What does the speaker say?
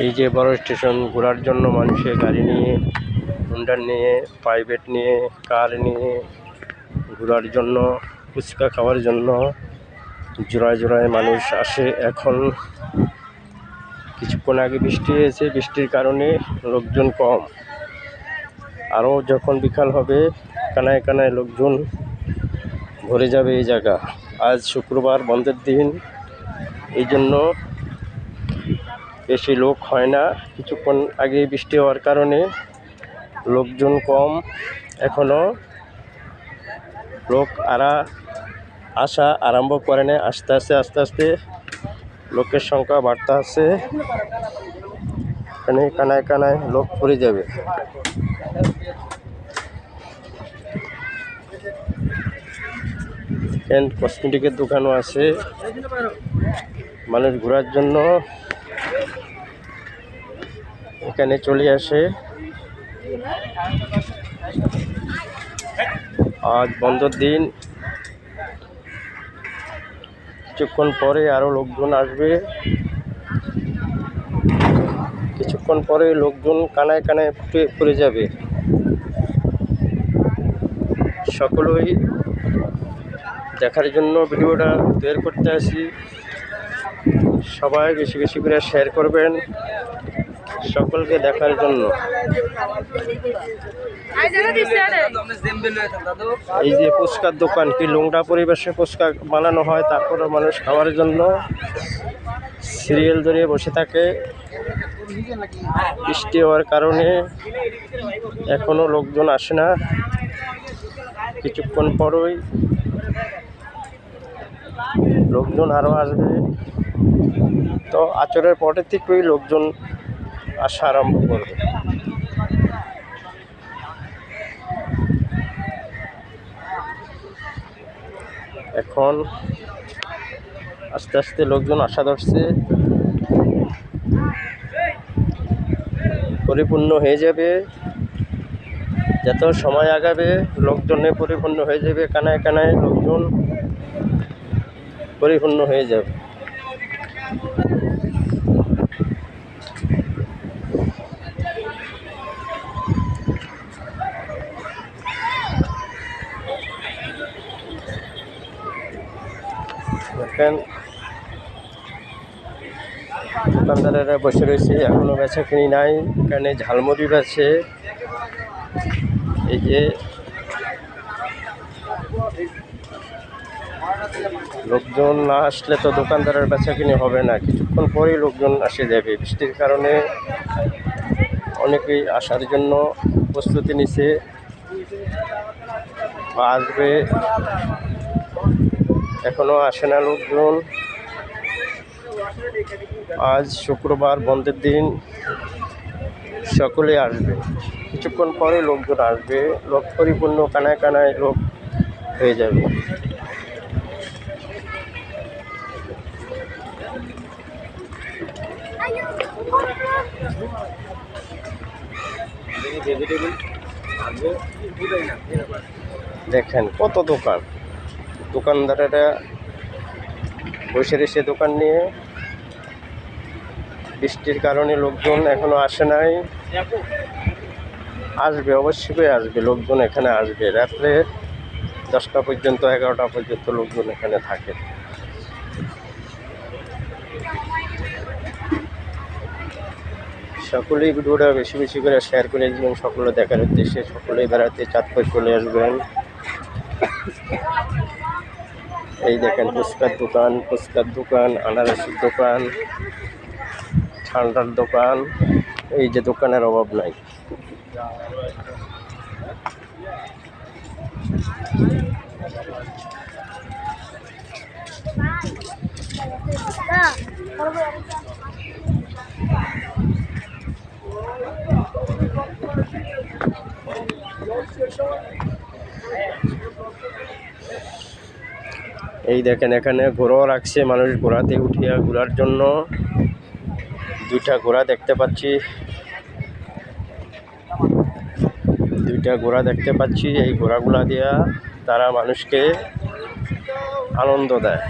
এই যে বড় স্টেশন ঘোরার জন্য মানুষের গাড়ি নিয়ে, হুন্ডার নিয়ে, প্রাইভেট নিয়ে, কার নিয়ে ঘোরার জন্য, ফুচকা খাওয়ার জন্য জোড়ায় জোড়ায় মানুষ আসে। এখন কিছুক্ষণ আগে বৃষ্টি হয়েছে, বৃষ্টির কারণে লোকজন কম। আরও যখন বিকাল হবে, কানায় কানায় লোকজন ভরে যাবে এই জায়গা। আজ শুক্রবার, বন্ধের দিন। এই জন্য বেশি লোক হয় না। কিছুক্ষণ আগে বৃষ্টি হওয়ার কারণে লোকজন কম। এখনও লোক আরা আসা আরম্ভ করে না আস্তে আস্তে আস্তে আস্তে লোকের সংখ্যা বাড়তে আছে। এখানে কানায় কানায় লোক পড়ে যাবে। কসমেটিকের দোকানও আছে। মানুষ ঘোরার জন্য এখানে চলে আসে। আজ বন্ধর দিন। কিছুক্ষণ পরে আরও লোকজন আসবে। কিছুক্ষণ পরে লোকজন কানায় কানায় ফুটে পড়ে যাবে। সকলেই দেখার জন্য ভিডিওটা তৈরি করতে আসি। সবাই বেশি বেশি করে শেয়ার করবেন। সকলকে দেখার জন্য। এই যে ফুচকার দোকান, কি লোংটা পরিবেশে ফুচকা বানানো হয় তারপরে মানুষ খাওয়ার জন্য সিরিয়াল ধরে বসে থাকে। বৃষ্টি হওয়ার কারণে এখনও লোকজন আসে না। কিছুক্ষণ পরই লোকজন আরও আসবে। তো আচরের পরের থেকেই লোকজন আসা আরম্ভ করবে। এখন আস্তে আস্তে লোকজন আসা ধরছে। পরিপূর্ণ হয়ে যাবে। যত সময় আগাবে, লোকজনে পরিপূর্ণ হয়ে যাবে, কানায় কানায় লোকজন পরিপূর্ণ হয়ে যাবে। দেখেন। দোকানদারেরা বসে রয়েছে, এখনও বেচা কিনি নাই। এখানে ঝালমুড়ি আছে এই যে লোকজন না আসলে তো দোকানদারের বেচা কিনে হবে না। কিছুক্ষণ পরেই লোকজন আসে যাবে। বৃষ্টির কারণে অনেকেই আসার জন্য প্রস্তুতি নিছে। আসবে। এখনও আসে না লোকজন। আজ শুক্রবার বন্ধের দিন, সকলে আসবে। কিছুক্ষণ পরে লোকজন আসবে। লোক পরিপূর্ণ কানায় কানায় লোক হয়ে যাবে। দেখেন কত দোকান। দোকানদারেরা বসে রয়েছে দোকান নিয়ে। বৃষ্টির কারণে লোকজন এখনও আসে নাই। আসবে, অবশ্যই আসবে, লোকজন এখানে আসবে। রাত্রে দশটা পর্যন্ত, এগারোটা পর্যন্ত লোকজন এখানে থাকে। সকলেই ভিডিওটা বেশি বেশি করে শেয়ার করে দিবেন, সকলে দেখার উদ্দেশ্যে, সকলেই বেড়াতে চাঁদপুর চলে আসবেন। এই দেখেন ফুচকার দোকান ফুচকার দোকান, আনারসের দোকান, ঠান্ডার দোকান, এই যে দোকানের অভাব নাই। এই দেখেন, এখানে ঘোড়াও রাখছে, মানুষ ঘোড়াতে উঠিয়া ঘোরার জন্য দুইটা ঘোড়া দেখতে পাচ্ছি। দুইটা ঘোড়া দেখতে পাচ্ছি, এই ঘোড়াগুলা দিয়া তারা মানুষকে আনন্দ দেয়।